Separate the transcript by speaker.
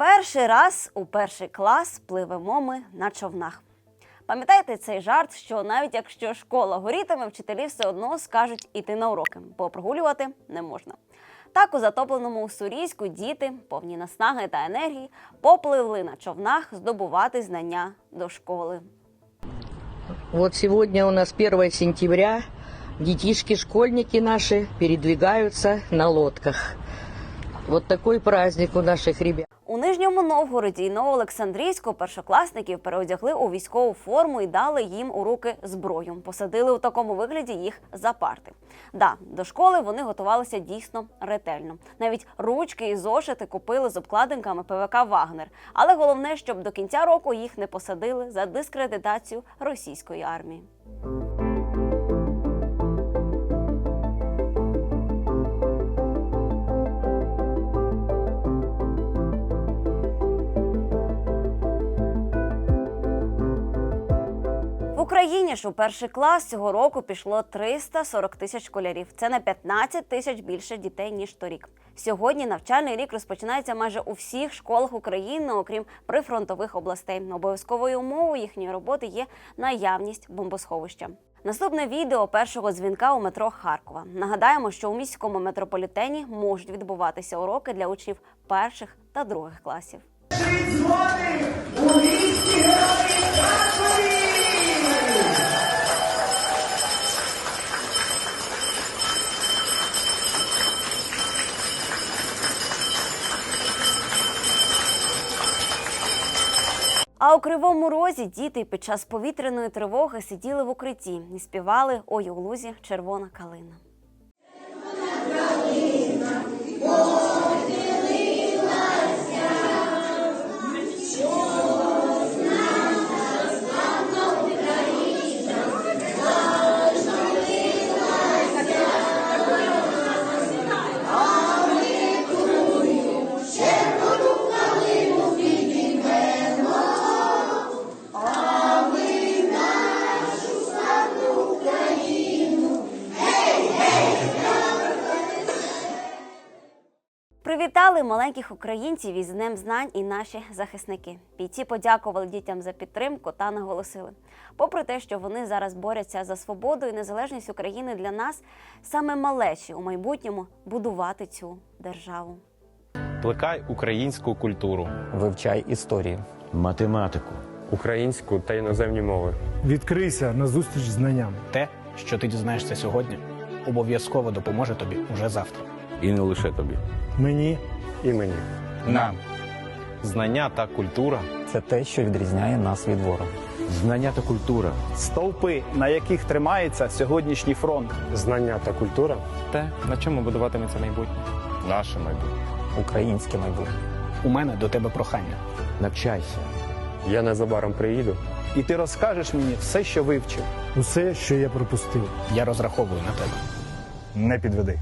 Speaker 1: Перший раз у перший клас пливемо ми на човнах. Пам'ятаєте цей жарт, що навіть якщо школа горітиме, вчителі все одно скажуть іти на уроки, бо прогулювати не можна. Так, у затопленому Уссурійську діти, повні наснаги та енергії, попливли на човнах здобувати знання до школи.
Speaker 2: Вот сегодня у нас 1 сентября. Детишки, школьники наши передвигаются на лодках. Вот такой праздник у наших ребят.
Speaker 1: У Нижньому Новгороді і Новоолександрійську першокласників переодягли у військову форму і дали їм у руки зброю. Посадили у такому вигляді їх за парти. Да, до школи вони готувалися дійсно ретельно. Навіть ручки і зошити купили з обкладинками ПВК Вагнер. Але головне, щоб до кінця року їх не посадили за дискредитацію російської армії. Україні ж у перший клас цього року пішло 340 тисяч школярів. Це на 15 тисяч більше дітей ніж торік. Сьогодні навчальний рік розпочинається майже у всіх школах України, окрім прифронтових областей. Обов'язковою умовою їхньої роботи є наявність бомбосховища. Наступне відео першого дзвінка у метро Харкова. Нагадаємо, що у міському метрополітені можуть відбуватися уроки для учнів перших та других класів. А у кривому розі діти під час повітряної тривоги сиділи в укритті і співали Ой у лузі червона калина. Привітали маленьких українців із Днем знань і наші захисники. Бійці подякували дітям за підтримку та наголосили. Попри те, що вони зараз борються за свободу і незалежність України для нас, саме малечі у майбутньому будувати цю державу.
Speaker 3: Плекай українську культуру.
Speaker 4: Вивчай історію.
Speaker 5: математику,
Speaker 3: Українську та іноземні мови.
Speaker 6: Відкрийся на зустріч знанням.
Speaker 7: Те, що ти дізнаєшся сьогодні, обов'язково допоможе тобі уже завтра.
Speaker 5: І не лише тобі.
Speaker 6: Мені
Speaker 3: І мені.
Speaker 7: Нам
Speaker 3: Знання та культура
Speaker 4: Це те, що відрізняє нас від ворога.
Speaker 5: Знання та культура
Speaker 8: стовпи, на яких тримається сьогоднішній фронт.
Speaker 3: знання та культура те, на чому будуватиметься майбутнє. Наше майбутнє.
Speaker 4: Українське майбутнє.
Speaker 7: у мене до тебе прохання.
Speaker 5: навчайся.
Speaker 3: Я незабаром приїду.
Speaker 8: І ти розкажеш мені все, що вивчив.
Speaker 6: усе, що я пропустив.
Speaker 7: Я розраховую на тебе.
Speaker 6: Не підведи.